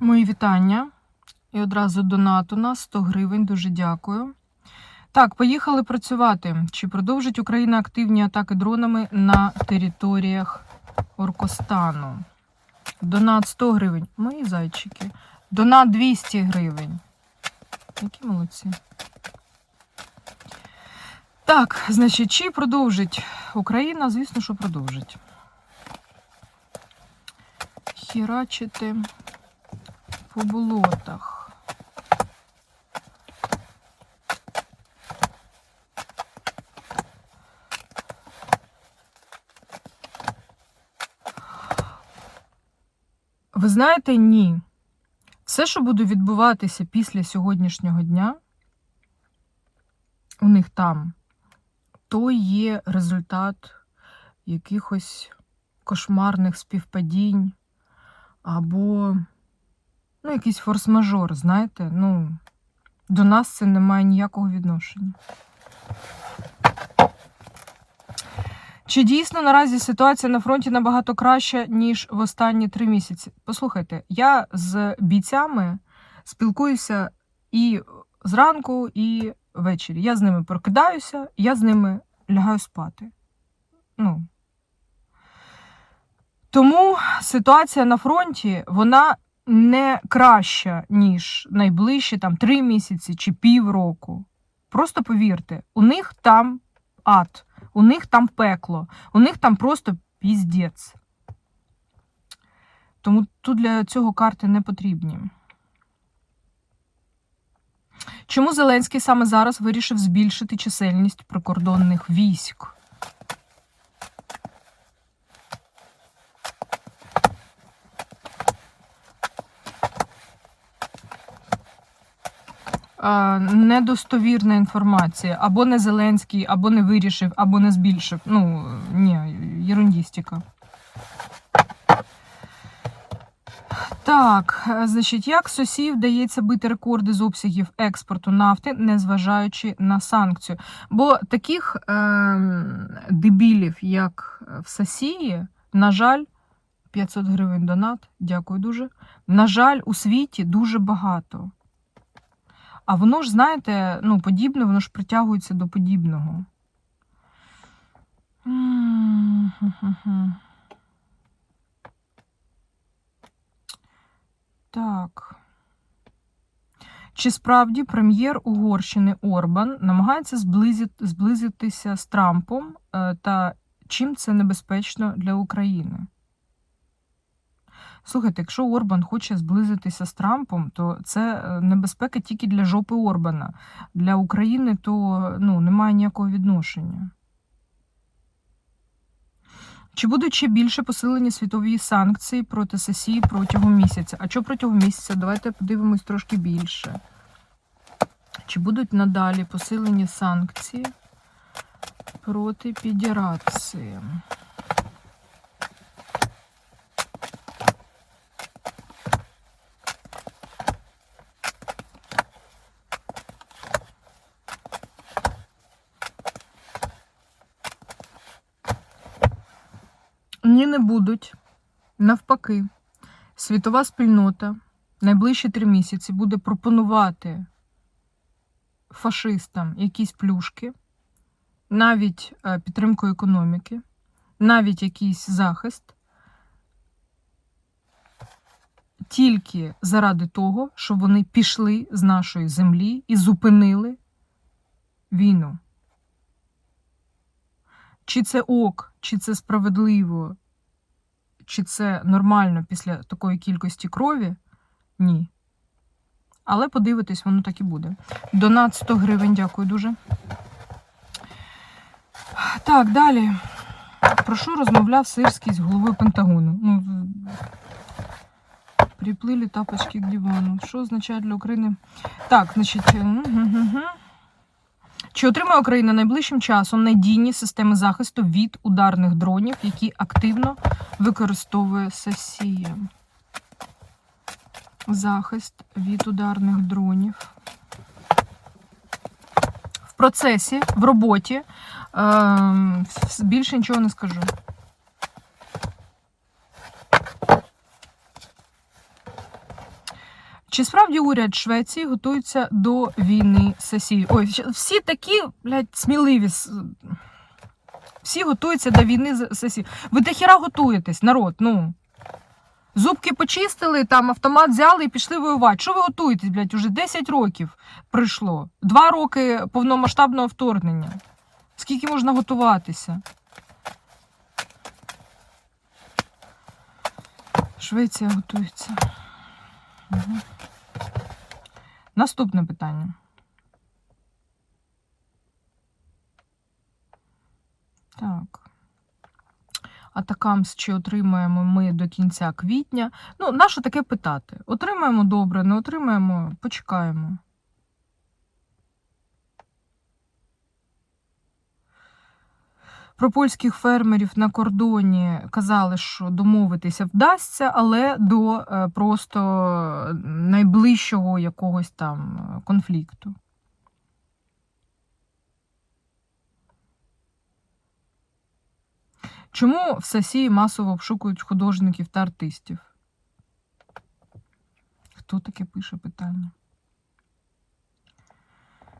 Мої вітання. І одразу донат у нас 100 гривень. Дуже дякую. Так, поїхали працювати. Чи продовжить Україна активні атаки дронами на територіях Оркостану? Донат 100 гривень. Мої зайчики. Донат 200 гривень. Які молодці. Так, значить, чи продовжить Україна? Звісно, що продовжить. Хірачити по болотах. Ви знаєте, ні. Все, що буде відбуватися після сьогоднішнього дня, у них там, то є результат якихось кошмарних співпадінь або ну, якийсь форс-мажор, знаєте, ну, до нас це не має ніякого відношення. Чи дійсно наразі ситуація на фронті набагато краща, ніж в останні три місяці? Послухайте, я з бійцями спілкуюся і зранку, і ввечері. Я з ними прокидаюся, я з ними лягаю спати. Ну. Тому ситуація на фронті, вона не краща, ніж найближчі там три місяці чи півроку. Просто повірте, у них там ад, у них там пекло, у них там просто піздець. Тому тут для цього карти не потрібні. Чому Зеленський саме зараз вирішив збільшити чисельність прикордонних військ? Недостовірна інформація. Або не Зеленський, або не вирішив, або не збільшив. Ну, ні, єрундістика. Так, е, значить, як Сосі вдається бити рекорди з обсягів експорту нафти, незважаючи на санкцію? Бо таких е, дебілів, як в Сосії, на жаль, 500 гривень донат, дякую дуже. На жаль, у світі дуже багато. А воно ж, знаєте, ну, подібне, воно ж притягується до подібного. Так. Чи справді прем'єр Угорщини Орбан намагається зблизитися з Трампом е, та чим це небезпечно для України? Слухайте, якщо Орбан хоче зблизитися з Трампом, то це е, небезпека тільки для жопи Орбана. Для України то ну, немає ніякого відношення. Чи будуть ще більше посилені світові санкції проти Сесії протягом місяця? А що протягом місяця? Давайте подивимось трошки більше. Чи будуть надалі посилені санкції проти Федерації? Ні, не будуть. Навпаки, світова спільнота найближчі три місяці буде пропонувати фашистам якісь плюшки, навіть е, підтримку економіки, навіть якийсь захист, тільки заради того, щоб вони пішли з нашої землі і зупинили війну. Чи це ок, чи це справедливо, чи це нормально після такої кількості крові? Ні. Але подивитись, воно так і буде. Донат 100 гривень, дякую дуже. Так, далі. Про що розмовляв Сирський з головою Пентагону? Ну, приплили тапочки к дивану. Що означає для України? Так, значить. угу. Чи отримає Україна найближчим часом надійні системи захисту від ударних дронів, які активно використовує Сесія? Захист від ударних дронів. В процесі, в роботі. Е, більше нічого не скажу. Чи справді уряд Швеції готується до війни Росією? Ой, всі такі, блядь, сміливі. Всі готуються до війни з Росією. Ви до хіра готуєтесь, народ, ну. Зубки почистили, там автомат взяли і пішли воювати. Що ви готуєтесь, блядь? Уже 10 років пройшло. Два роки повномасштабного вторгнення. Скільки можна готуватися? Швеція готується. Мгм. Наступне питання. Так. Атакамс чи отримаємо ми до кінця квітня. Ну, нащо таке питати? Отримаємо добре, не отримаємо, почекаємо. Про польських фермерів на кордоні казали, що домовитися вдасться, але до е, просто найближчого якогось там е, конфлікту. Чому в Сасії масово обшукують художників та артистів? Хто таке пише питання?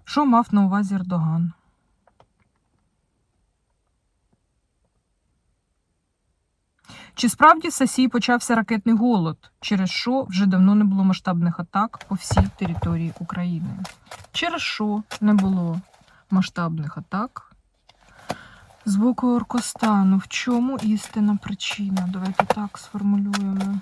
Що мав на увазі Ердоган? Чи справді в Сасії почався ракетний голод, через що вже давно не було масштабних атак по всій території України? Через що не було масштабних атак з боку Оркостану? В чому істинна причина? Давайте так сформулюємо.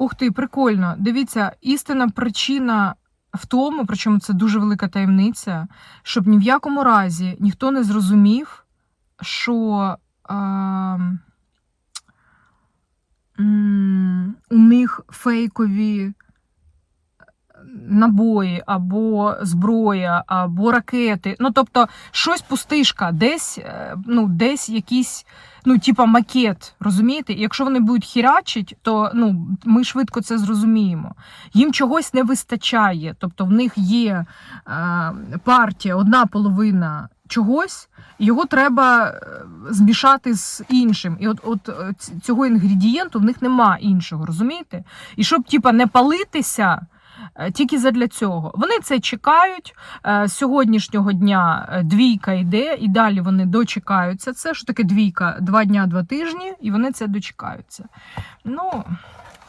Ух ти, прикольно. Дивіться, істинна причина в тому, причому це дуже велика таємниця, щоб ні в якому разі ніхто не зрозумів, що е, у них фейкові набої, або зброя, або ракети. Ну, тобто, щось пустишка, десь, е, ну, десь якийсь, ну, типа макет, розумієте? І якщо вони будуть хірачить, то ну, ми швидко це зрозуміємо. Їм чогось не вистачає. Тобто, в них є е, партія, одна половина чогось, його треба е, змішати з іншим. І от, от цього інгредієнту в них нема іншого, розумієте? І щоб, типа, не палитися. Е, Тільки задля цього. Вони це чекають. Е, З сьогоднішнього дня е, двійка йде, і далі вони дочекаються. Це що таке двійка? Два дня, два тижні, і вони це дочекаються. Ну,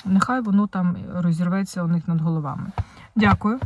нехай воно там розірветься у них над головами. Дякую.